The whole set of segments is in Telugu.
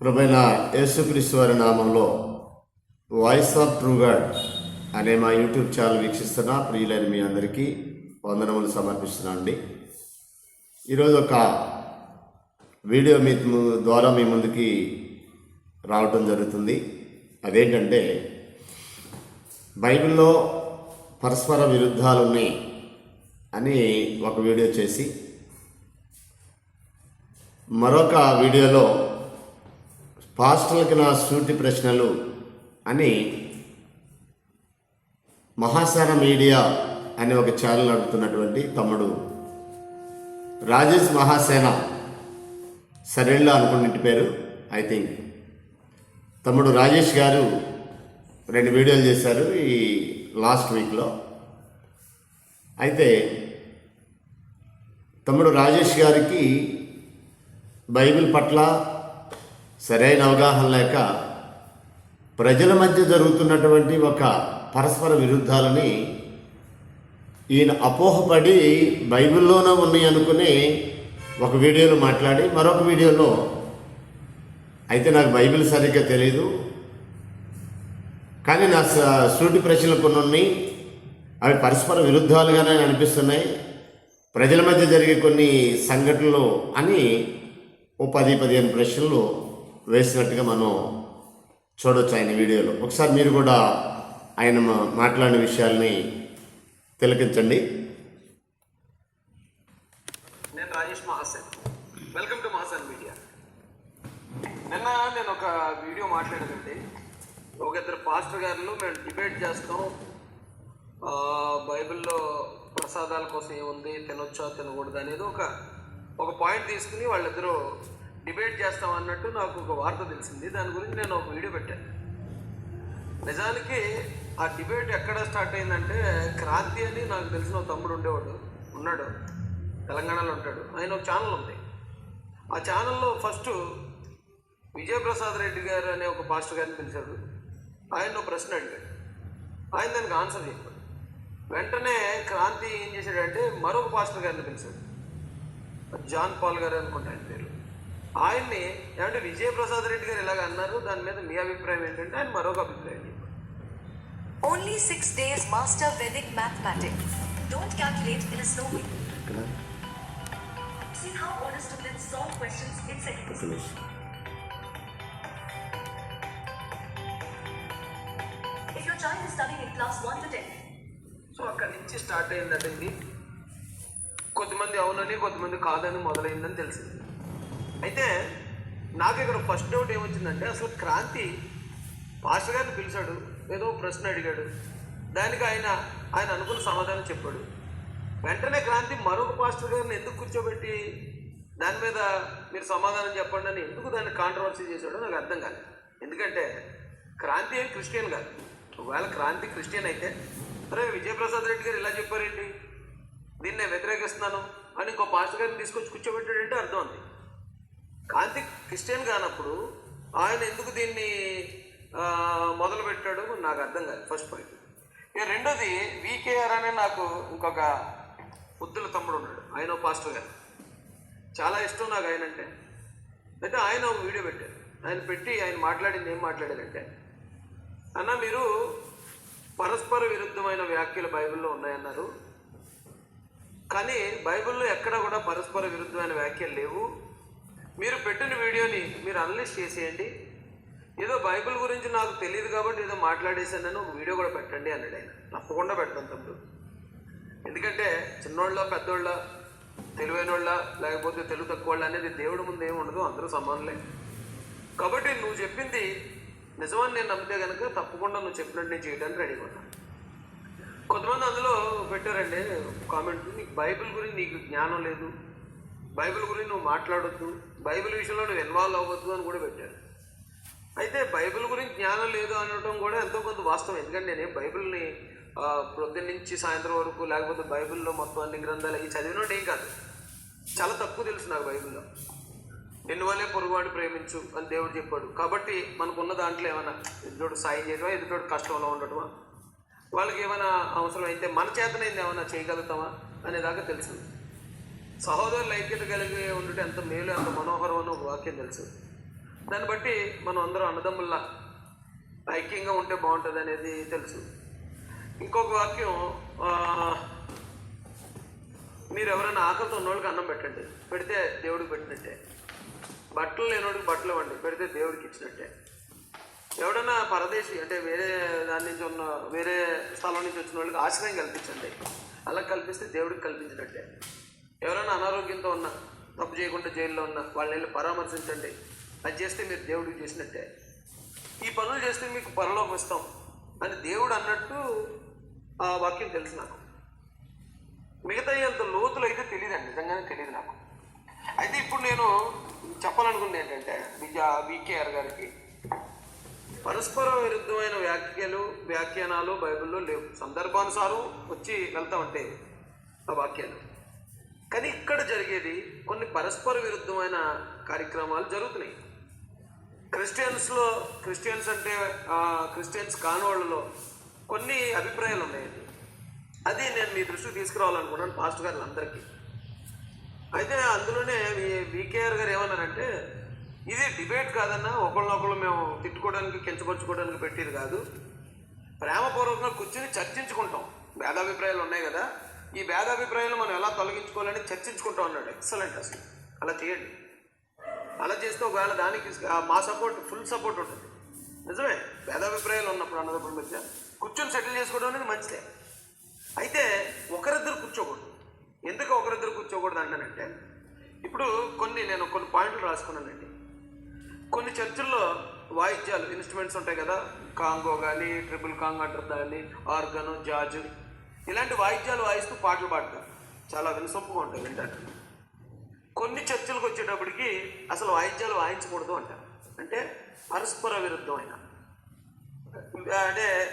ప్రభైన యేసుక్రీస్తు వారి నామంలో వాయిస్ ఆఫ్ ట్రూ గాడ్ అనే మా యూట్యూబ్ ఛానల్ వీక్షిస్తున్న ప్రియులైన మీ అందరికీ వందనములు సమర్పిస్తున్నాను అండి ఈరోజు ఒక వీడియో మీ ద్వారా మీ ముందుకి రావటం జరుగుతుంది. అదేంటంటే బైబిల్లో పరస్పర విరుద్ధాలు ఉన్నాయి అని ఒక వీడియో చేసి మరొక వీడియోలో పాస్టర్లకు నా సూటి ప్రశ్నలు అని మహాసార మీడియా అనే ఒక ఛానల్ నడుపుతున్నటువంటి తమ్ముడు రాజేష్ మహాసేన. సరేళ్ళు అనుకున్నట్టు పేరు ఐ థింక్ తమ్ముడు రాజేష్ గారు రెండు వీడియోలు చేశారు ఈ లాస్ట్ వీక్లో అయితే తమ్ముడు రాజేష్ గారికి బైబిల్ పట్ల సరైన అవగాహన లేక ప్రజల మధ్య జరుగుతున్నటువంటి ఒక పరస్పర విరుద్ధాలని ఈయన అపోహపడి బైబిల్లోనే ఉన్నాయి అనుకుని ఒక వీడియోలో మాట్లాడి మరొక వీడియోలో అయితే నాకు బైబిల్ సరిగ్గా తెలియదు కానీ నా సూటి ప్రశ్నలు కొన్ని ఉన్నాయి. అవి పరస్పర విరుద్ధాలుగానే అనిపిస్తున్నాయి. ప్రజల మధ్య జరిగే కొన్ని సంఘటనలు అని ఓ పది పదిహేను ప్రశ్నలు వేసినట్టుగా మనం చూడొచ్చు ఆయన వీడియోలో. ఒకసారి మీరు కూడా ఆయన మాట్లాడిన విషయాల్ని తిలకించండి. నేను Rajesh Mahasan. Welcome to Mahasan media. నిన్న నేను ఒక వీడియో మాట్లాడానండి. ఒక ఇద్దరు పాస్టర్ గారు మేము డిబేట్ చేస్తాం. బైబిల్లో ప్రసాదాల కోసం ఏముంది తినొచ్చా తినకూడదు అనేది ఒక ఒక పాయింట్ తీసుకుని వాళ్ళిద్దరూ డిబేట్ చేస్తాం అన్నట్టు నాకు ఒక వార్త తెలిసింది. దాని గురించి నేను ఒక వీడియో పెట్టాను. నిజానికి ఆ డిబేట్ ఎక్కడ స్టార్ట్ అయిందంటే క్రాంతి అని నాకు తెలిసిన ఒక తమ్ముడు ఉండేవాడు. ఉన్నాడు. తెలంగాణలో ఉంటాడు. ఆయన ఒక ఛానల్ ఉంది. ఆ ఛానల్లో ఫస్ట్ విజయప్రసాద్ రెడ్డి గారు అనే ఒక పాస్టర్ గారిని పిలిచాడు ఆయన ఒక ప్రశ్న అడిగాడు. ఆయన దానికి ఆన్సర్ చెప్పాడు. వెంటనే క్రాంతి ఏం చేశాడంటే మరొక పాస్టర్ గారిని పిలిచాడు. జాన్ పాల్ గారు అనుకుంటాను ఆయన్ని ఏమంటే విజయప్రసాద్ రెడ్డి గారు ఇలాగ అన్నారు దాని మీద మీ అభిప్రాయం ఏంటంటే ఆయన మరొక అభిప్రాయం six days master Vedic mathematics. Don't calculate in a slow way. See how honest students solve questions in seconds. If your child is studying in class 1 to 10, so అక్కడి నుంచి స్టార్ట్ అయిందంటే ఇది కొద్దిమంది అవునని కొద్దిమంది కాదని మొదలైందని తెలిసింది అయితే నాకు ఇక్కడ ఫస్ట్ డౌట్ ఏమొచ్చిందంటే అసలు క్రాంతి పాస్టర్ గారిని పిలిచాడు ఏదో ప్రశ్న అడిగాడు. దానికి ఆయన ఆయన అనుకున్న సమాధానం చెప్పాడు. వెంటనే క్రాంతి మరొక పాస్టర్ గారిని ఎందుకు కూర్చోబెట్టి దాని మీద మీరు సమాధానం చెప్పండి అని ఎందుకు దాన్ని కాంట్రవర్సీ చేశాడో నాకు అర్థం కాలేదు. ఎందుకంటే క్రాంతి ఏం క్రిస్టియన్ కాదు. ఒకవేళ క్రాంతి క్రిస్టియన్ అయితే అరే విజయప్రసాద్ రెడ్డి గారు ఇలా చెప్పారేంటి? దీన్ని నేను వ్యతిరేకిస్తున్నాను అని ఇంకో పాస్టర్ గారిని తీసుకొచ్చి కూర్చోబెట్టాడంటే అర్థం ఉంది. కాంతి క్రిస్టియన్ కానప్పుడు ఆయన ఎందుకు దీన్ని మొదలు పెట్టాడు నాకు అర్థం కాదు. ఫస్ట్ పాయింట్ ఇక రెండోది వికేఆర్ అనే నాకు ఇంకొక పొద్దుల తమ్ముడు ఉన్నాడు. ఆయన పాస్టర్ గారు. చాలా ఇష్టం నాకు ఆయన అంటే అయితే ఆయన ఒక వీడియో పెట్టారు. ఆయన పెట్టి ఆయన మాట్లాడింది ఏం మాట్లాడారంటే అన్న మీరు పరస్పర విరుద్ధమైన వ్యాఖ్యలు బైబిల్లో ఉన్నాయన్నారు. కానీ బైబిల్లో ఎక్కడ కూడా పరస్పర విరుద్ధమైన వ్యాఖ్యలు లేవు. మీరు పెట్టిన వీడియోని మీరు అనలిస్ట్ చేసేయండి. ఏదో బైబిల్ గురించి నాకు తెలియదు కాబట్టి ఏదో మాట్లాడేశానని ఒక వీడియో కూడా పెట్టండి అన్నాడు ఆయన. తప్పకుండా పెడతాను తమ్ముడు. ఎందుకంటే చిన్నోళ్ళ పెద్దోళ్ళ తెలివైనోళ్ళ లేకపోతే తెలుగు తక్కువ అనేది దేవుడి ముందు ఏమి ఉండదు అందరూ సమానులే. కాబట్టి నువ్వు చెప్పింది నిజమని నేను నమ్మితే కనుక తప్పకుండా నువ్వు చెప్పినట్టు నేను చేయడానికి రెడీ ఉన్నాను. కొంతమంది అందులో పెట్టారండి కామెంట్ నీకు బైబిల్ గురించి నీకు జ్ఞానం లేదు బైబిల్ గురించి నువ్వు మాట్లాడొద్దు బైబిల్ విషయంలో నువ్వు ఇన్వాల్వ్ అవ్వద్దు అని కూడా పెట్టాడు. అయితే బైబిల్ గురించి జ్ఞానం లేదు అనడం కూడా ఎంతో కొంత వాస్తవం. ఎందుకంటే నేను బైబిల్ని ఆ, పొద్దున్న నుంచి సాయంత్రం వరకు లేకపోతే బైబిల్లో మొత్తం అన్ని గ్రంథాలు అవి చదివినట్టు ఏం కాదు. చాలా తక్కువ తెలుసు నాకు బైబిల్లో. నిన్ను వల్లే పొరుగువాడు ప్రేమించు అని దేవుడు చెప్పాడు. కాబట్టి మనకున్న దాంట్లో ఏమైనా ఎదుటోడు సాయం చేయడమా ఎదుటోడు కష్టంలో ఉండటమా? వాళ్ళకి ఏమైనా అవసరం అయితే మన చేతనైంది ఏమైనా చేయగలుగుతామా అనేదాకా తెలుసు. సహోదరులు ఐక్యత కలిగి ఉండటం ఎంత మేలు ఎంత మనోహరం అని ఒక వాక్యం తెలుసు. దాన్ని బట్టి మనం అందరం అన్నదమ్ముల్లా ఐక్యంగా ఉంటే బాగుంటుంది అనేది తెలుసు. ఇంకొక వాక్యం మీరు ఎవరైనా ఆకలితో ఉన్నోళ్ళకి అన్నం పెట్టండి. పెడితే దేవుడికి పెట్టినట్టే. బట్టలు లేనోడికి బట్టలు ఇవ్వండి. పెడితే దేవుడికి ఇచ్చినట్టే. ఎవడన్నా పరదేశి అంటే వేరే దాని నుంచి ఉన్న వేరే స్థలం నుంచి వచ్చిన వాళ్ళకి ఆశ్రయం కల్పించండి. అలా కల్పిస్తే దేవుడికి కల్పించినట్టే. ఎవరైనా అనారోగ్యంతో ఉన్న తప్పు చేయకుండా జైల్లో ఉన్న వాళ్ళని వెళ్ళి పరామర్శించండి. అది చేస్తే మీరు దేవుడికి చేసినట్టే. ఈ పనులు చేస్తే మీకు పరలోకం ఇస్తాం. అని దేవుడు అన్నట్టు ఆ వాక్యం తెలుసు నాకు. మిగతా అంత లోతులు అయితే తెలియదండి నిజంగానే తెలియదు నాకు. అయితే ఇప్పుడు నేను చెప్పాలనుకుంది ఏంటంటే విజయ వికేఆర్ గారికి పరస్పర విరుద్ధమైన వ్యాఖ్యలు వ్యాఖ్యానాలు బైబిల్లో లేవు. సందర్భానుసారం వచ్చి వెళ్తా ఉంటాయి ఆ వాక్యాలు. కానీ ఇక్కడ జరిగేది కొన్ని పరస్పర విరుద్ధమైన కార్యక్రమాలు జరుగుతున్నాయి. క్రిస్టియన్స్లో క్రిస్టియన్స్ అంటే క్రిస్టియన్స్ కాని వాళ్ళలో కొన్ని అభిప్రాయాలు ఉన్నాయండి అది నేను మీ దృష్టికి తీసుకురావాలనుకున్నాను పాస్టర్ గారు అందరికీ అయితే అందులోనే వికేఆర్ గారు ఏమన్నారంటే ఇది డిబేట్ కాదన్నా ఒకళ్ళనొకళ్ళు మేము తిట్టుకోవడానికి కించపరుచుకోవడానికి పెట్టేది కాదు. ప్రేమపూర్వకంగా కూర్చొని చర్చించుకుంటాం. భేదాభిప్రాయాలు ఉన్నాయి కదా. ఈ భేదాభిప్రాయాలు మనం ఎలా తొలగించుకోవాలని చర్చించుకుంటాం ఉన్నాడు. ఎక్సలెంట్ అసలు. అలా చేయండి. అలా చేస్తే ఒకవేళ దానికి మా సపోర్ట్ ఫుల్ సపోర్ట్ ఉంటుంది. నిజమే. భేదాభిప్రాయాలు ఉన్నప్పుడు అన్నదప్పుడు మధ్య కూర్చొని సెటిల్ చేసుకోవడం అనేది మంచిదే. అయితే ఒకరిద్దరు కూర్చోకూడదు. ఎందుకు ఒకరిద్దరు కూర్చోకూడదు అంటానంటే ఇప్పుడు కొన్ని నేను కొన్ని పాయింట్లు రాసుకున్నానండి. కొన్ని చర్చల్లో వాయిద్యాలు ఇన్స్ట్రుమెంట్స్ ఉంటాయి కదా. కాంగో కానీ ట్రిపుల్ కాంగ్ అంటారు దాన్ని. ఆర్గను జాజు ఇలాంటి వాయిద్యాలు వాయిస్తూ పాటలు పాడతారు. చాలా వినసొంపుగా ఉంటాయి వింటారు. కొన్ని చర్చలకు వచ్చేటప్పటికి అసలు వాయిద్యాలు వాయించకూడదు అంటారు. అంటే పరస్పర విరుద్ధమైన. అంటే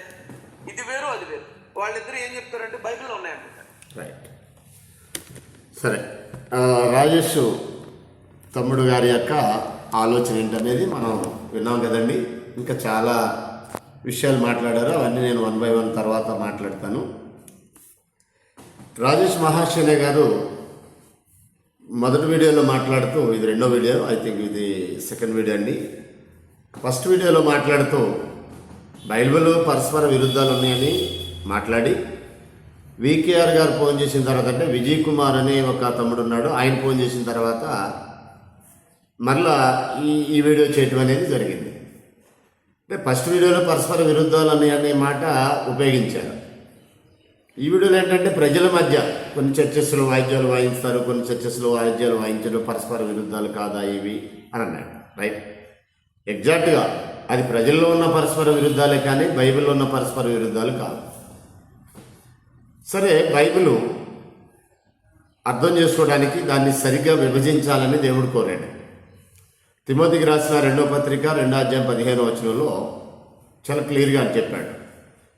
ఇది వేరు అది వేరు. వాళ్ళిద్దరు ఏం చెప్తారంటే బైబిల్లో ఉన్నాయంటారు రైట్ సరే. రాజేష్ తమ్ముడు గారి యొక్క ఆలోచన ఏంటనేది మనం విన్నాం కదండి. ఇంకా చాలా విషయాలు మాట్లాడారు. అవన్నీ నేను వన్ బై వన్ తర్వాత మాట్లాడతాను. రాజేష్ మహాశయ గారు మొదటి వీడియోలో మాట్లాడుతూ ఇది రెండో వీడియో ఐ థింక్ ఇది సెకండ్ వీడియో అండి. ఫస్ట్ వీడియోలో మాట్లాడుతూ బైబిల్ పరస్పర విరుద్ధాలు ఉన్నాయని మాట్లాడి వికేఆర్ గారు ఫోన్ చేసిన తర్వాత అంటే విజయ్ కుమార్ అనే ఒక తమ్ముడు ఉన్నాడు ఆయన ఫోన్ చేసిన తర్వాత మరలా ఈ ఈ వీడియో చేయటం అనేది జరిగింది. అంటే ఫస్ట్ వీడియోలో పరస్పర విరుద్ధాలు అనే అనే మాట ఉపయోగించారు. ఈ వీడియోలో ఏంటంటే ప్రజల మధ్య కొన్ని చర్చస్లో వాయిద్యాలు వాయిస్తారు కొన్ని చర్చస్లో వాయిద్యాలు వాయించడం పరస్పర విరుద్ధాలు కాదా ఇవి అని అన్నాడు రైట్ ఎగ్జాక్ట్గా అది ప్రజల్లో ఉన్న పరస్పర విరుద్ధాలే కానీ బైబిల్లో ఉన్న పరస్పర విరుద్ధాలు కాదు. సరే బైబిల్ అర్థం చేసుకోవడానికి దాన్ని సరిగ్గా విభజించాలని దేవుడు కోరాడు. తిమోతికి రాసిన రెండో పత్రిక రెండో అధ్యాయం పదిహేను వచనంలో చాలా క్లియర్గా అని చెప్పాడు.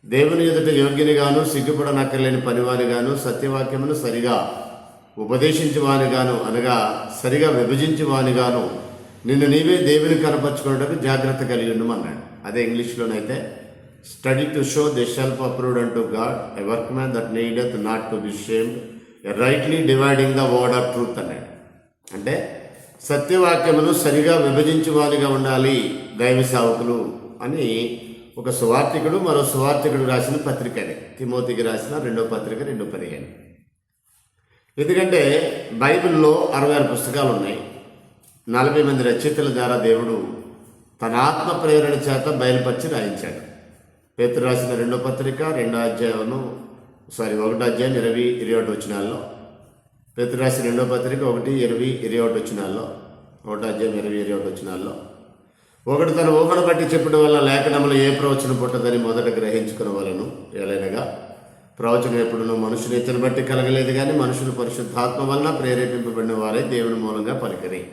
దేవుని ఎదుట యోగ్యునిగాను సిగ్గుపడనక్కర్లేని పనివానిగాను సత్యవాక్యమును సరిగా ఉపదేశించువానిగాను అనగా సరిగా విభజించువానిగాను నిన్ను నీవే దేవుని కనపరుచుకోవడానికి జాగ్రత్త కలిగి ఉండమన్నాడు అదే ఇంగ్లీష్లోనైతే study to show the self approved and to God a work man that needeth not to be shamed rightly dividing the word of truth అన్నాడు. అంటే సత్యవాక్యమును సరిగా విభజించువానిగా ఉండాలి దైవ సేవకులు అని ఒక సువార్థికుడు మరో సువార్థికుడు రాసిన పత్రిక అది తిమోతికి రాసిన రెండో పత్రిక రెండో పదిహేను. ఎందుకంటే బైబిల్లో అరవై ఆరు పుస్తకాలు ఉన్నాయి నలభై మంది రచయితల ద్వారా దేవుడు తన ఆత్మ ప్రేరణ చేత బయలుపరిచి రాయించాడు. పేతురు రాసిన రెండో పత్రిక రెండో అధ్యాయం సారీ ఒకటో అధ్యాయం ఇరవై ఇరవై ఒకటి వచ్చినాల్లో పేతురు రాసిన రెండో పత్రిక ఒకటి ఇరవై ఇరవై ఒకటి వచ్చినాల్లో ఒకటో అధ్యాయం ఇరవై ఇరవై ఒకటి వచ్చినాల్లో ఒకటి తన ఊహను బట్టి చెప్పడం వల్ల లేఖనంలో ఏ ప్రవచనం పుట్టదని మొదట గ్రహించుకున్న వలను ఏలైనగా ప్రవచనం ఎప్పుడునో మనుషుని ఇతను బట్టి కలగలేదు కానీ మనుషులు పరిశుద్ధాత్మ వలన ప్రేరేపింపబడిన వారే దేవుని మూలంగా పలికరి.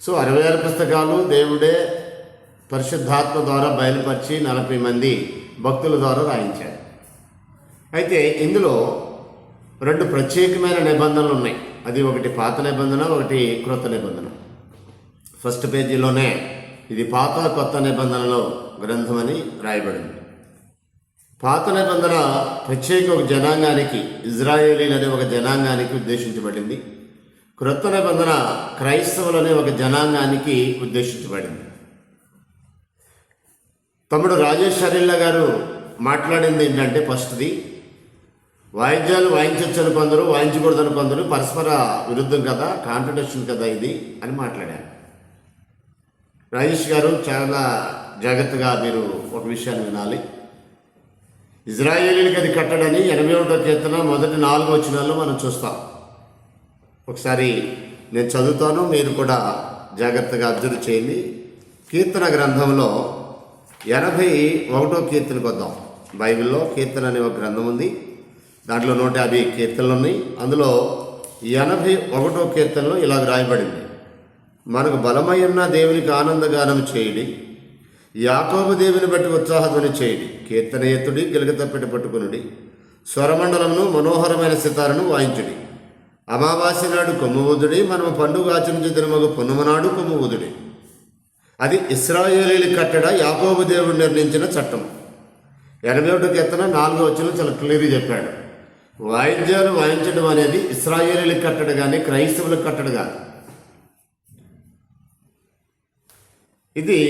సో అరవై ఆరు పుస్తకాలు దేవుడే పరిశుద్ధాత్మ ద్వారా బయలుపరిచి నలభై మంది భక్తుల ద్వారా రాయించాడు. అయితే ఇందులో రెండు ప్రత్యేకమైన నిబంధనలు ఉన్నాయి. అది ఒకటి పాత నిబంధన ఒకటి క్రొత్త నిబంధన. ఫస్ట్ పేజీలోనే ఇది పాత కొత్త నిబంధనలో గ్రంథం అని రాయబడింది. పాత నిబంధన ప్రత్యేక ఒక జనాంగానికి ఇజ్రాయేలీలు అనే ఒక జనాంగానికి ఉద్దేశించబడింది. క్రొత్త నిబంధన క్రైస్తవులు అనే ఒక జనాంగానికి ఉద్దేశించబడింది. తమ్ముడు రాజేష్ షరీల్లా గారు మాట్లాడింది ఏంటంటే ఫస్ట్ది వాయిద్యాలు వాయించవచ్చని కొందరు వాయించకూడదని కొందరు పరస్పర విరుద్ధం కదా కాంట్రడిక్షన్ కదా ఇది అని మాట్లాడారు. రాజేష్ గారు చాలా జాగ్రత్తగా మీరు ఒక విషయాన్ని వినాలి. ఇజ్రాయేలీలకు అది కట్టడని ఎనభై ఒకటో కీర్తన మొదటి నాలుగు వచ్చినాల్లో మనం చూస్తాం. ఒకసారి నేను చదువుతాను మీరు కూడా జాగ్రత్తగా అబ్జర్వ్ చేయండి. కీర్తన గ్రంథంలో ఎనభై ఒకటో కీర్తనకు వద్దాం. బైబిల్లో కీర్తన అనే ఒక గ్రంథం ఉంది. దాంట్లో నూట యాభై కీర్తనలు ఉన్నాయి. అందులో ఎనభై ఒకటో కీర్తనలో ఇలా రాయబడింది మనకు బలమైన దేవునికి ఆనందగానం చేయడి యాకోబు దేవుని బట్టి ఉత్సాహధ్వని చేయడి కీర్తనయత్తుడి ఎత్తుడి పట్టుకునుడి స్వరమండలమును మనోహరమైన సితారను వాయించుడి. అమావాస్య నాడు కొమ్మువుదుడి మనము పండుగ ఆచరించే మగ పున్నమ నాడు కొమ్మువుదుడి అది ఇస్రాయేలీలు కట్టడ యాకోబు దేవుడు నిర్ణయించిన చట్టం. ఎనభై ఒకటో కీర్తన నాలుగో వచ్చిన చాలా క్లియర్గా చెప్పాడు. వాయిద్యాలు వాయించడం అనేది ఇస్రాయేలీలకు కట్టడ కానీ క్రైస్తవులకు కట్టడు కాదు ఇది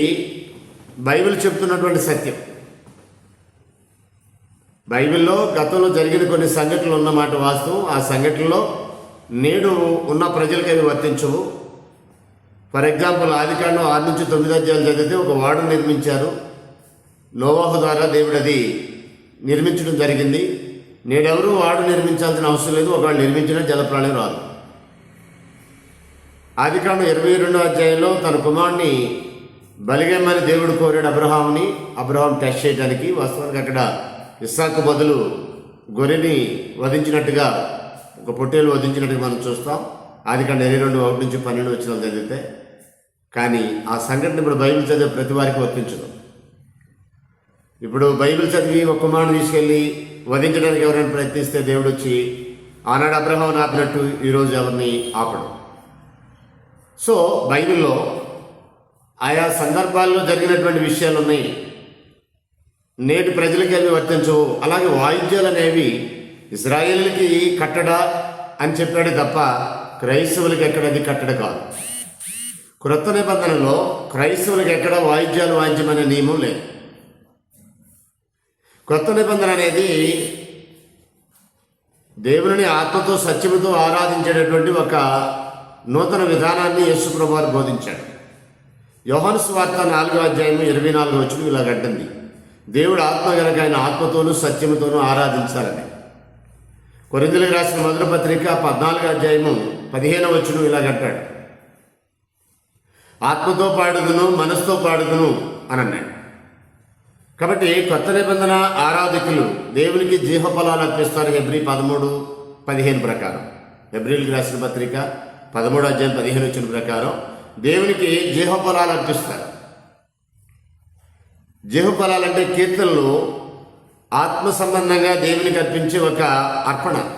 బైబిల్ చెప్తున్నటువంటి సత్యం. బైబిల్లో గతంలో జరిగిన కొన్ని సంఘటనలు ఉన్నమాట వాస్తవం. ఆ సంఘటనలో నేడు ఉన్న ప్రజలకి అవి వర్తించవు. ఫర్ ఎగ్జాంపుల్ ఆదికాండం ఆరు నుంచి తొమ్మిది అధ్యాయాలు చదివితే ఒక వాడు నిర్మించారు. నోవాహు ద్వారా దేవుడు అది నిర్మించడం జరిగింది. నేడెవరూ వాడు నిర్మించాల్సిన అవసరం లేదు. ఒకవేళ నిర్మించిన జలప్రాణం రాదు. ఆదికాండం ఇరవై రెండో అధ్యాయంలో తన కుమారుని బలిగమ్మని దేవుడు కోరాడు అబ్రహాంని అబ్రహాం టెస్ట్ చేయడానికి వాస్తవానికి అక్కడ ఇస్సాకు బదులు గొర్రెని వధించినట్టుగా ఒక పొట్టేలు వధించినట్టుగా మనం చూస్తాం. అది ఆదికాండం ఇరవై రెండు ఒకటి నుంచి పన్నెండు వచ్చిన జరిగితే కానీ ఆ సంఘటన ఇప్పుడు బైబిల్ చదివే ప్రతి వారికి వర్తించదు. ఇప్పుడు బైబిల్ చదివి ఒక మాట తీసుకెళ్ళి వధించడానికి ఎవరైనా ప్రయత్నిస్తే దేవుడు వచ్చి ఆనాడు అబ్రహాం ఆపినట్టు ఈరోజు ఎవరిని ఆపడం. సో బైబిల్లో ఆయా సందర్భాల్లో జరిగినటువంటి విషయాలు ఉన్నాయి నేటి ప్రజలకి అవి వర్తించవు. అలాగే వాయిద్యాలు అనేవి ఇజ్రాయిల్కి కట్టడా అని చెప్పాడు తప్ప క్రైస్తవులకి ఎక్కడది కట్టడ కాదు. క్రొత్త నిబంధనలో క్రైస్తవులకు ఎక్కడ వాయిద్యాలు వాయించమనే నియమం లేదు. క్రొత్త నిబంధన అనేది దేవుని ఆత్మతో సత్యముతో ఆరాధించేటటువంటి ఒక నూతన విధానాన్ని యేసుప్రభు వారు బోధించాడు యోహాను స్వార్త నాలుగో అధ్యాయం ఇరవై నాలుగు వచ్చిన ఇలా గంటుంది దేవుడు ఆత్మ గనక ఆయన ఆత్మతోనూ సత్యముతోనూ ఆరాధించాలని. కొరిందులకు రాసిన మొదటి పత్రిక పద్నాలుగు అధ్యాయము పదిహేను వచ్చును ఇలా కట్టాడు ఆత్మతో పాడుదును మనసుతో పాడుదును అని అన్నాడు. కాబట్టి కొత్త నిబంధన ఆరాధకులు దేవునికి జీవఫలాలు అర్పిస్తారు. ఎబ్రి పదమూడు పదిహేను ప్రకారం. ఎబ్రిల్కి రాసిన పత్రిక పదమూడు అధ్యాయం పదిహేను వచ్చిన ప్రకారం దేవునికి జీవఫలాలు అర్పిస్తారు. జీవఫలాలు అంటే కీర్తనలు ఆత్మ సంబంధంగా దేవునికి అర్పించే ఒక అర్పణ.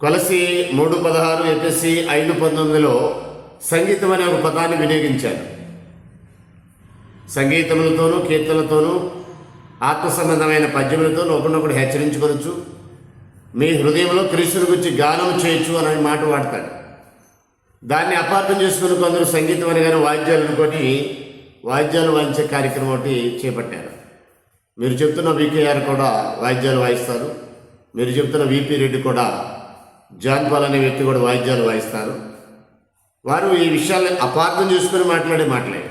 కొలసి మూడు పదహారు ఎపిసి ఐదు పంతొమ్మిదిలో సంగీతం అనే ఒక పదాన్ని వినియోగించారు. సంగీతములతోనూ కీర్తనలతోనూ ఆత్మ సంబంధమైన పద్యములతో ఒకరినొకడు హెచ్చరించుకోవచ్చు మీ హృదయంలో క్రీస్తుని గురించి గానం చేయొచ్చు అనే మాట వాడతాడు. దాన్ని అపార్థం చేసుకుని కొందరు సంగీతం అనగానే వాయిద్యాలు అనుకొని వాయిద్యాలు వాయించే కార్యక్రమం ఒకటి చేపట్టారు. మీరు చెప్తున్న వికేఆర్ కూడా వాయిద్యాలు వాయిస్తారు. మీరు చెప్తున్న విపి రెడ్డి కూడా జాన్ పాల్ అనే వ్యక్తి కూడా వాయిద్యాలు వాయిస్తారు. వారు ఈ విషయాన్ని అపార్థం చేసుకుని మాట్లాడే మాటలే.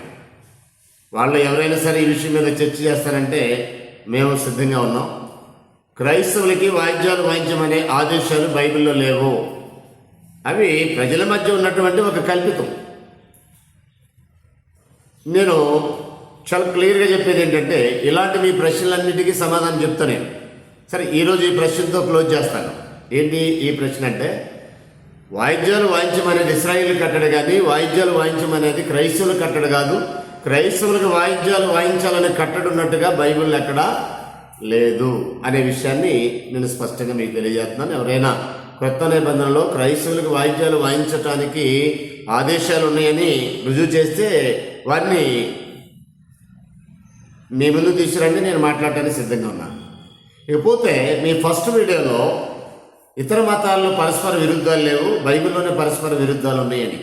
వాళ్ళు ఎవరైనా సరే ఈ విషయం మీద చర్చ చేస్తారంటే మేము సిద్ధంగా ఉన్నాం. క్రైస్తవులకి వాయిద్యాలు వాయించమనే ఆదేశాలు బైబిల్లో లేవు. అవి ప్రజల మధ్య ఉన్నటువంటి ఒక కల్పితం. నేను చాలా క్లియర్గా చెప్పేది ఏంటంటే ఇలాంటి మీ ప్రశ్నలన్నిటికీ సమాధానం చెప్తాను. నేను సరే ఈరోజు ఈ ప్రశ్నతో క్లోజ్ చేస్తాను. ఏంటి ఈ ప్రశ్న అంటే వాయిద్యాలు వాయించమనేది ఇస్రాయిల్ కట్టడు కానీ వాయిద్యాలు వాయించమనేది క్రైస్తవులు కట్టడు కాదు. క్రైస్తవులకు వాయిద్యాలు వాయించాలని కట్టడున్నట్టుగా బైబిల్ ఎక్కడా లేదు అనే విషయాన్ని నేను స్పష్టంగా మీకు తెలియజేస్తున్నాను. ఎవరైనా క్రొత్త నిబంధనలో క్రైస్తవులకు వాయిద్యాలు వాయించటానికి ఆదేశాలు ఉన్నాయని రుజువు చేస్తే వారిని మీ ముందు తీసుకురండి నేను మాట్లాడటానికి సిద్ధంగా ఉన్నాను ఇకపోతే మీ ఫస్ట్ వీడియోలో ఇతర మతాల్లో పరస్పర విరుద్ధాలు లేవు బైబిల్లోనే పరస్పర విరుద్ధాలు ఉన్నాయని.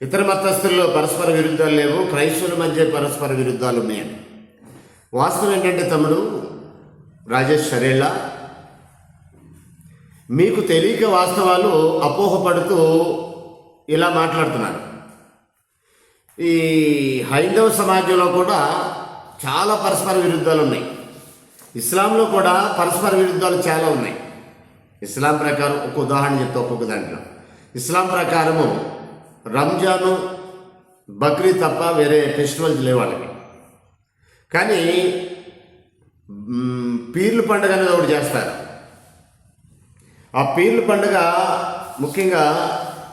ఇతర మతస్థుల్లో పరస్పర విరుద్ధాలు లేవు క్రైస్తవుల మధ్య పరస్పర విరుద్ధాలు ఉన్నాయని. వాస్తవం ఏంటంటే తమ్ముడు రాజేష్ షరేళ్ళ మీకు తెలియక వాస్తవాలు అపోహపడుతూ ఇలా మాట్లాడుతున్నారు. ఈ హైందవ సమాజంలో కూడా చాలా పరస్పర విరుద్ధాలు ఉన్నాయి. ఇస్లాంలో కూడా పరస్పర విరుద్ధాలు చాలా ఉన్నాయి. ఇస్లాం ప్రకారం ఒక ఉదాహరణ చెప్తా ఒక్కొక్క దాంట్లో. ఇస్లాం ప్రకారము రంజాను బక్రీద్ తప్ప వేరే ఫెస్టివల్స్ లేవు వాళ్ళకి. కానీ పీర్లు పీర్ల పండుగ అనేది ఒకటి చేస్తారు. ఆ పీర్ల పండుగ ముఖ్యంగా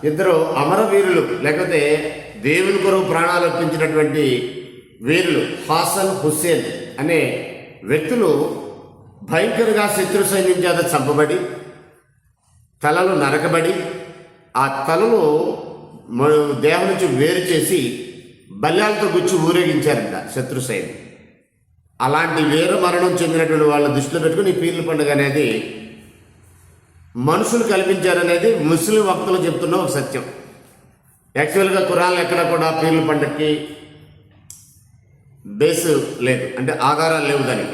ఇద్దరు అమరవీరులు లేకపోతే దేవుని కొరకు ప్రాణాలు అర్పించినటువంటి వీరులు హాసన్ హుస్సేన్ అనే వ్యక్తులు భయంకరంగా శత్రు సైన్యం చేత చంపబడి తలలు నరకబడి ఆ తలలు దేవుని దేహం నుంచి వేరు చేసి బల్యాలతో గుచ్చి ఊరేగించారంట శత్రు సైన్యం. అలాంటి వేరు మరణం చెందినటువంటి వాళ్ళ దృష్టిలో పెట్టుకుని పీర్ల పండుగ అనేది మనుషులు కల్పించారనేది ముస్లిం వక్తలు చెప్తున్న ఒక సత్యం. యాక్చువల్గా కురాన్లు ఎక్కడ కూడా పీర్ల పండక్కి బేస్ లేదు. అంటే ఆధారాలు లేవు దానికి.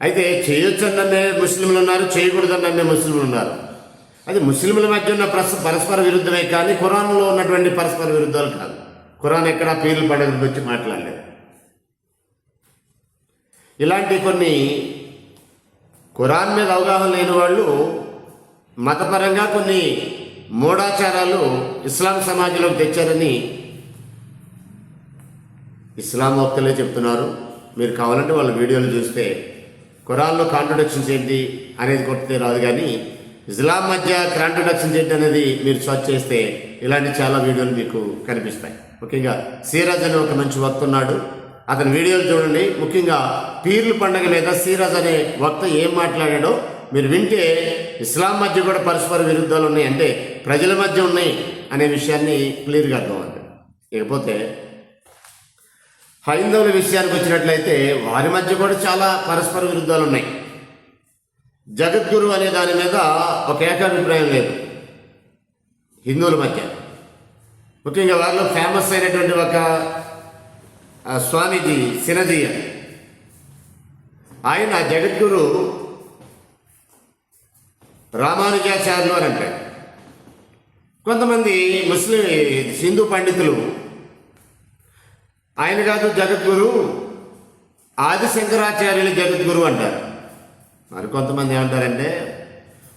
అయితే చేయొచ్చని ముస్లింలు ఉన్నారు చేయకూడదన్నే ముస్లింలు ఉన్నారు. అది ముస్లింల మధ్య ఉన్న ప్రస్ పరస్పర విరుద్ధమే కానీ ఖురాన్లో ఉన్నటువంటి పరస్పర విరుద్ధాలు కాదు. ఖురాన్ ఎక్కడ పీర్లు పండుగ వచ్చి మాట్లాడలేదు. ఇలాంటి కొన్ని ఖురాన్ మీద అవగాహన లేని వాళ్ళు మతపరంగా కొన్ని మూఢాచారాలు ఇస్లాం సమాజంలోకి తెచ్చారని ఇస్లాం వక్తలే చెప్తున్నారు. మీరు కావాలంటే వాళ్ళ వీడియోలు చూస్తే ఖురాన్లో కాంట్రడక్షన్స్ ఏంటి అనేది కొట్టితే రాదు కానీ ఇస్లాం మధ్య కాంట్రడక్షన్స్ ఏంటి అనేది మీరు సర్చ్ చేస్తే ఇలాంటి చాలా వీడియోలు మీకు కనిపిస్తాయి. ముఖ్యంగా సీరాజ్ అనే ఒక మంచి వక్త ఉన్నాడు. అతని వీడియోలు చూడండి. ముఖ్యంగా పీర్ల పండుగ మీద సీరాజ్ అనే వక్త ఏం మాట్లాడాడో మీరు వింటే ఇస్లాం మధ్య కూడా పరస్పర విరుద్ధాలు ఉన్నాయి అంటే ప్రజల మధ్య ఉన్నాయి అనే విషయాన్ని క్లియర్గా అర్థమవుతుంది. ఇకపోతే హైందవుల విషయానికి వచ్చినట్లయితే వారి మధ్య కూడా చాలా పరస్పర విరుద్ధాలు ఉన్నాయి. జగద్గురు అనే దాని మీద ఒక ఏకాభిప్రాయం లేదు. హిందువుల మధ్య. ముఖ్యంగా వారిలో ఫేమస్ అయినటువంటి ఒక స్వామీజీ సినజీయ ఆయన జగద్గురు రామానుజాచార్యులు అని అంటారు. కొంతమంది ముస్లిం హిందూ పండితులు ఆయన కాదు జగద్గురు ఆది శంకరాచార్యులు జగద్గురు అంటారు. మరి కొంతమంది ఏమంటారంటే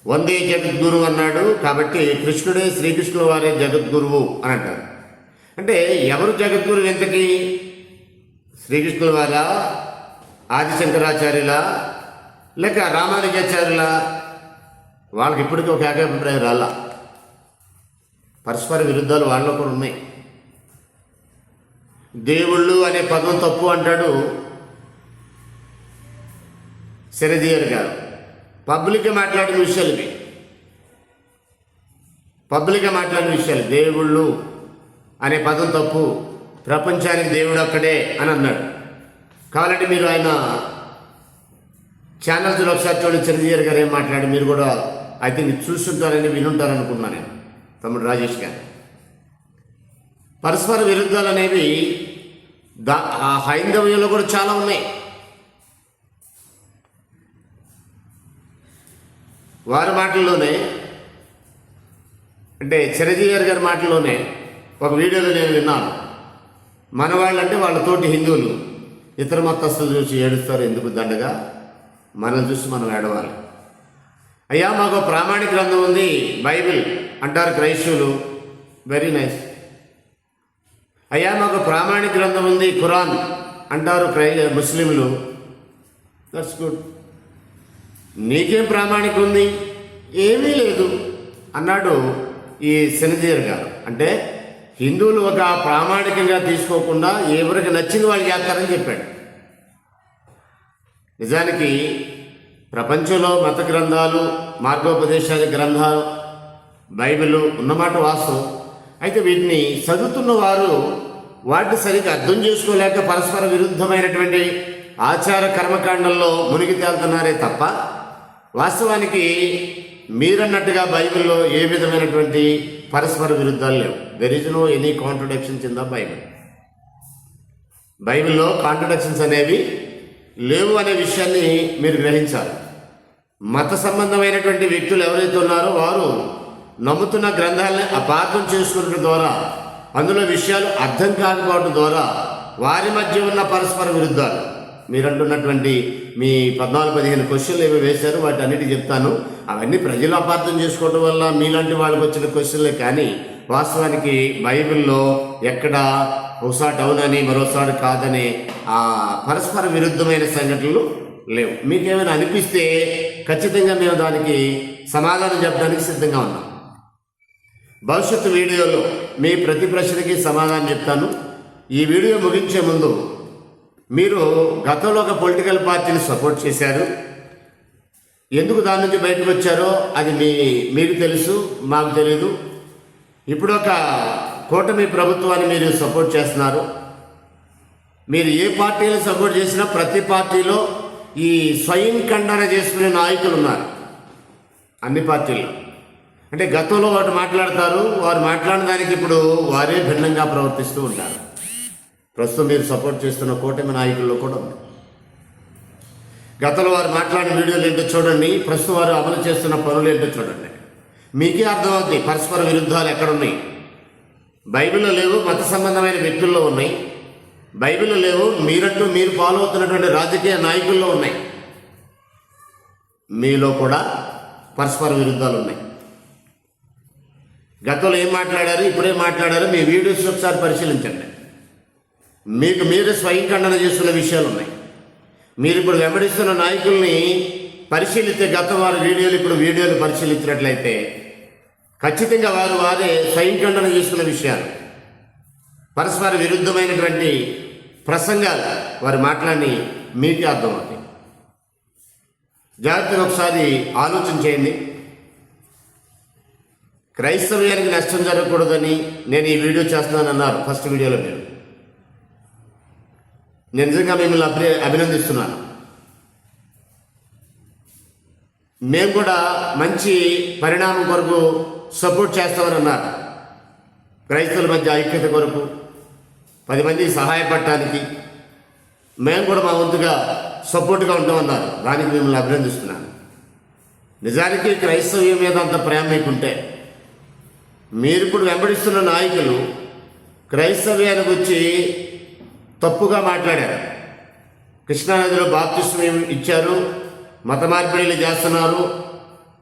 వందే జగద్గురు అన్నాడు కాబట్టి కృష్ణుడే శ్రీకృష్ణుల వారే జగద్గురువు అని అంటారు. అంటే ఎవరు జగద్గురు ఎంతకీ శ్రీకృష్ణుల వారా ఆదిశంకరాచార్యుల లేక రామానుజాచార్యుల వాళ్ళకి ఇప్పటికీ ఒక ఏకాభిప్రాయం రాలా. పరస్పర విరుద్ధాలు వాళ్ళలో కూడా ఉన్నాయి. దేవుళ్ళు అనే పదం తప్పు అంటాడు శరదీయర్ గారు. పబ్లిక్గా మాట్లాడిన విషయాలు ఇవి. పబ్లిక్గా మాట్లాడిన విషయాలు. దేవుళ్ళు అనే పదం తప్పు. ప్రపంచానికి దేవుడు ఒక్కడే అని అన్నాడు. కాబట్టి మీరు ఆయన ఛానల్స్ ఒకసారి చూడండి చిరంజీవి గారు ఏం మాట్లాడి మీరు కూడా ఐ థింక్ చూస్తుంటారని వినుంటారనుకున్నాను నేను తమ్ముడు రాజేష్ గారు. పరస్పర విరుద్ధాలు అనేవి దా ఆ హైందవ్యంలో కూడా చాలా ఉన్నాయి. వారి మాటల్లోనే అంటే చిరంజీవి గారి మాటల్లోనే ఒక వీడియోలో నేను విన్నాను. మన వాళ్ళంటే వాళ్ళతోటి హిందువులు. ఇతర మతస్థులు చూసి ఏడుస్తారు ఎందుకు దండగా? మనం చూసి మనం ఏడవాలి. అయ్యా మాకు ప్రామాణిక గ్రంథం ఉంది బైబిల్ అంటారు క్రైస్తవులు. వెరీ నైస్ అయ్యా మాకు ప్రామాణిక గ్రంథం ఉంది ఖురాన్ అంటారు క్రై ముస్లింలు. దట్స్ గుడ్ నీకేం ప్రామాణికం ఉంది? ఏమీ లేదు. అన్నాడు ఈ శనిజీర్ గారు. అంటే హిందువులు ఒక ప్రామాణికంగా తీసుకోకుండా ఎవరికి నచ్చింది వాళ్ళు చేస్తారని చెప్పాడు. నిజానికి ప్రపంచంలో మత గ్రంథాలు మార్గోపదేశాల గ్రంథాలు బైబిల్ ఉన్నమాట వాస్తవం. అయితే వీటిని చదువుతున్న వారు వాటిని సరిగ్గా అర్థం చేసుకోలేక పరస్పర విరుద్ధమైనటువంటి ఆచార కర్మకాండంలో మునిగి తేలుతున్నారే తప్ప వాస్తవానికి మీరన్నట్టుగా బైబిల్లో ఏ విధమైనటువంటి పరస్పర విరుద్ధాలు లేవు. There is no any contradictions in the Bible బైబిల్లో కాంట్రడక్షన్స్ అనేవి లేవు అనే విషయాన్ని మీరు గ్రహించాలి. మత సంబంధమైనటువంటి వ్యక్తులు ఎవరైతే ఉన్నారో వారు నమ్ముతున్న గ్రంథాలని అపార్థం చేసుకోవడం ద్వారా అందులో విషయాలు అర్థం కాకపోవడం ద్వారా వారి మధ్య ఉన్న పరస్పర విరుద్ధాలు. మీరంటున్నటువంటి మీ పద్నాలుగు పదిహేను క్వశ్చన్లు ఏవి వేశారు వాటి అన్నిటి చెప్తాను. అవన్నీ ప్రజలు అపార్థం చేసుకోవడం వల్ల మీలాంటి వాళ్ళకి వచ్చిన క్వశ్చన్లే కానీ వాస్తవానికి బైబిల్లో ఎక్కడ ఒకసారి అవునని మరోసారి కాదని ఆ పరస్పర విరుద్ధమైన సంఘటనలు లేవు. మీకేమైనా అనిపిస్తే ఖచ్చితంగా మేము దానికి సమాధానం చెప్పడానికి సిద్ధంగా ఉన్నాం. భవిష్యత్తు వీడియోలో మీ ప్రతి ప్రశ్నకి సమాధానం చెప్తాను. ఈ వీడియో ముగించే ముందు మీరు గతంలో ఒక పొలిటికల్ పార్టీని సపోర్ట్ చేశారు. ఎందుకు దాని నుంచి బయటకు వచ్చారో అది మీ మీకు తెలుసు మాకు తెలియదు ఇప్పుడు ఒక కూటమి ప్రభుత్వాన్ని మీరు సపోర్ట్ చేస్తున్నారు. మీరు ఏ పార్టీని సపోర్ట్ చేసినా ప్రతి పార్టీలో ఈ స్వయం ఖండన చేసుకునే నాయకులు ఉన్నారు. అన్ని పార్టీల్లో. అంటే గతంలో వారు మాట్లాడతారు వారు మాట్లాడడానికి ఇప్పుడు వారే భిన్నంగా ప్రవర్తిస్తూ ఉంటారు. ప్రస్తుతం మీరు సపోర్ట్ చేస్తున్న కూటమి నాయకుల్లో కూడా ఉంది గతంలో వారు మాట్లాడిన వీడియోలు ఏంటో చూడండి. ప్రస్తుతం వారు అమలు చేస్తున్న పనులు ఏంటో చూడండి. మీకే అర్థమవుతుంది. పరస్పర విరుద్ధాలు ఎక్కడున్నాయి? బైబిల్లో లేవు మత సంబంధమైన వ్యక్తుల్లో ఉన్నాయి. బైబిల్లో లేవు మీరంటూ మీరు ఫాలో అవుతున్నటువంటి రాజకీయ నాయకుల్లో ఉన్నాయి. మీలో కూడా పరస్పర విరుద్ధాలు ఉన్నాయి. గతంలో ఏం మాట్లాడారు? ఇప్పుడే మాట్లాడారు? మీ వీడియోస్ ఒకసారి పరిశీలించండి. మీకు మీరు స్వయం ఖండన చేస్తున్న విషయాలు ఉన్నాయి మీరు ఇప్పుడు వెంబడిస్తున్న నాయకుల్ని పరిశీలిస్తే గత వారి వీడియోలు ఇప్పుడు వీడియోలు పరిశీలించినట్లయితే ఖచ్చితంగా వారు వారే స్వయం ఖండన చేస్తున్న విషయాలు. పరస్పర విరుద్ధమైనటువంటి ప్రసంగాలు వారు మాట్లాడి మీకు అర్థమవుతాయి. జాగ్రత్తగా ఒకసారి ఆలోచన చేయండి. క్రైస్తవ్యానికి నష్టం జరగకూడదని నేను ఈ వీడియో చేస్తున్నానన్నారు ఫస్ట్ వీడియోలో మీరు. నేను నిజంగా మిమ్మల్ని అభి అభినందిస్తున్నాను. మేము కూడా మంచి పరిణామం కొరకు సపోర్ట్ చేస్తామని అన్నారు. క్రైస్తవుల మధ్య ఐక్యత కొరకు పది మంది సహాయపడటానికి మేము కూడా మా వంతుగా సపోర్ట్గా ఉంటామన్నారు. దానికి మిమ్మల్ని అభినందిస్తున్నాను. నిజానికి క్రైస్తవ్యం మీద అంత ప్రేమ మీకుంటే మీరు ఇప్పుడు వెంబడిస్తున్న నాయకులు క్రైస్తవ్యానికి వచ్చి తప్పుగా మాట్లాడారు. కృష్ణానదిలో బాప్తిస్మయం ఇచ్చారు? మత మార్పిడీలు చేస్తున్నారు.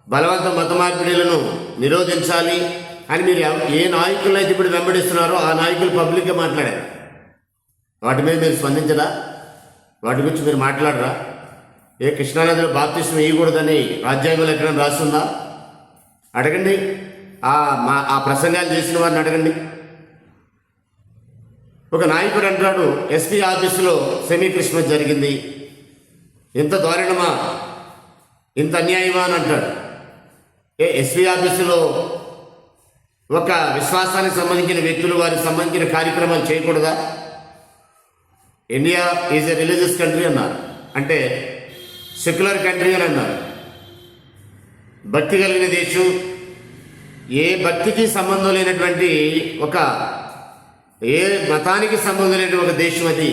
బలవంత మత మార్పిడిలను నిరోధించాలి అని మీరు ఏ నాయకులను అయితే ఇప్పుడు వెంబడిస్తున్నారో ఆ నాయకులు పబ్లిక్గా మాట్లాడారు. వాటి మీద మీరు స్పందించరా? వాటి గురించి మీరు మాట్లాడరా? ఏ కృష్ణానదిలో బాప్తిస్మం ఇవ్వకూడదని రాజ్యాంగంలో ఎక్కడైనా రాస్తుందా అడగండి. ఆ మా ఆ ప్రసంగాలు చేసిన వారిని అడగండి. ఒక నాయకుడు అంటాడు ఎస్పీ ఆఫీసులో సెమీ క్రిస్మస్ జరిగింది. ఇంత దారుణమా? ఇంత అన్యాయమా అని అంటాడు. ఏ ఎస్పీ ఆఫీసులో ఒక విశ్వాసానికి సంబంధించిన వ్యక్తులు వారికి సంబంధించిన కార్యక్రమాలు చేయకూడదా? India is a religious country అన్నారు. అంటే సెక్యులర్ కంట్రీ అని అన్నారు. భక్తి కలిగిన దేశం ఏ భక్తికి సంబంధం లేనటువంటి ఒక ఏ మతానికి సంబంధం లేని ఒక దేశం అది?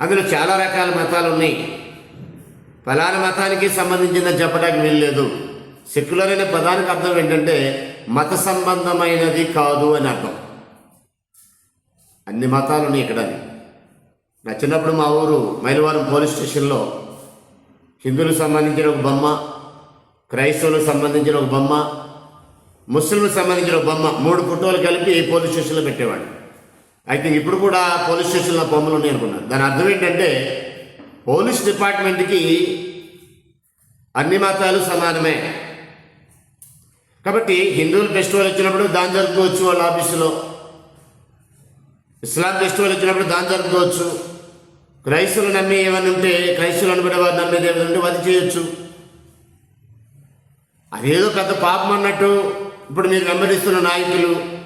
అందులో చాలా రకాల మతాలు ఉన్నాయి. ఫలానా మతానికి సంబంధించిన చెప్పడానికి వీల్లేదు. సెక్యులర్ అనే పదానికి అర్థం ఏంటంటే మత సంబంధమైనది కాదు అని అర్థం. అన్ని మతాలు ఉన్నాయి ఇక్కడ నా చిన్నప్పుడు మా ఊరు మైలవరం పోలీస్ స్టేషన్లో హిందువులకు సంబంధించిన ఒక బొమ్మ క్రైస్తవులకు సంబంధించిన ఒక బొమ్మ ముస్లింలకు సంబంధించిన ఒక బొమ్మ మూడు ఫోటోలు కలిపి పోలీస్ స్టేషన్లో పెట్టేవాడు అయితే ఇప్పుడు కూడా పోలీస్ స్టేషన్లో బొమ్మలు ఉన్నాయి అనుకున్నాను. దాని అర్థం ఏంటంటే పోలీస్ డిపార్ట్మెంట్కి అన్ని మతాలు సమానమే. కాబట్టి హిందువులు ఫెస్టివల్ వచ్చినప్పుడు దాన్ని జరుపుకోవచ్చు వాళ్ళ ఆఫీసులో. ఇస్లాం ఫెస్టివల్ వచ్చినప్పుడు దాన్ని జరుపుకోవచ్చు. క్రైస్తవులు నమ్మి ఏమైనా ఉంటే క్రైస్తవులు అనబడే వారు నమ్మేది ఏమైనా ఉంటే అది చేయొచ్చు. అదేదో పెద్ద పాపం అన్నట్టు ఇప్పుడు మీరు వెంబడిస్తున్న నాయకులు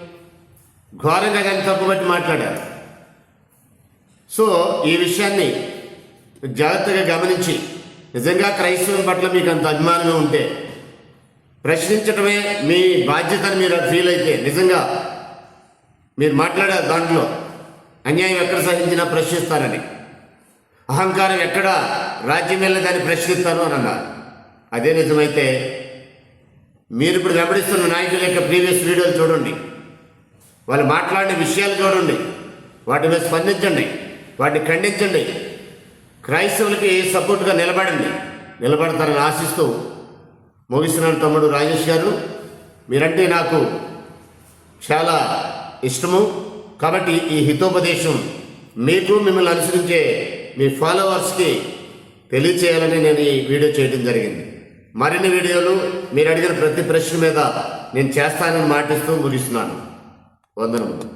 ఘోరంగా కానీ తప్పుబట్టి మాట్లాడారు. సో ఈ విషయాన్ని జాగ్రత్తగా గమనించి నిజంగా క్రైస్తవం పట్ల మీకు అంత అభిమానమే ఉంటే ప్రశ్నించడమే మీ బాధ్యతని మీరు ఫీల్ అయితే నిజంగా మీరు మాట్లాడారు దాంట్లో అన్యాయం ఎక్కడ సహించినా ప్రశ్నిస్తారని అహంకారం ఎక్కడ రాజ్యం వెళ్ళదని ప్రశ్నిస్తాను అని అన్నారు. అదే నిజమైతే మీరు ఇప్పుడు వెంబడిస్తున్న నాయకుల యొక్క ప్రీవియస్ వీడియోలు చూడండి. వాళ్ళు మాట్లాడిన విషయాలు చూడండి వాటి మీద స్పందించండి. వాటిని ఖండించండి. క్రైస్తవులకి సపోర్ట్గా నిలబడండి. నిలబడతారని ఆశిస్తూ ముగిస్తున్నాను తమ్ముడు రాజేష్ గారు. మీరంటే నాకు చాలా ఇష్టము. కాబట్టి ఈ హితోపదేశం మీకు మిమ్మల్ని అనుసరించే మీ ఫాలోవర్స్కి తెలియచేయాలని నేను ఈ వీడియో చేయడం జరిగింది. మరిన్ని వీడియోలు మీరు అడిగిన ప్రతి ప్రశ్న మీద నేను చేస్తానని మాటిస్తూ ముగిస్తున్నాను. వందనములు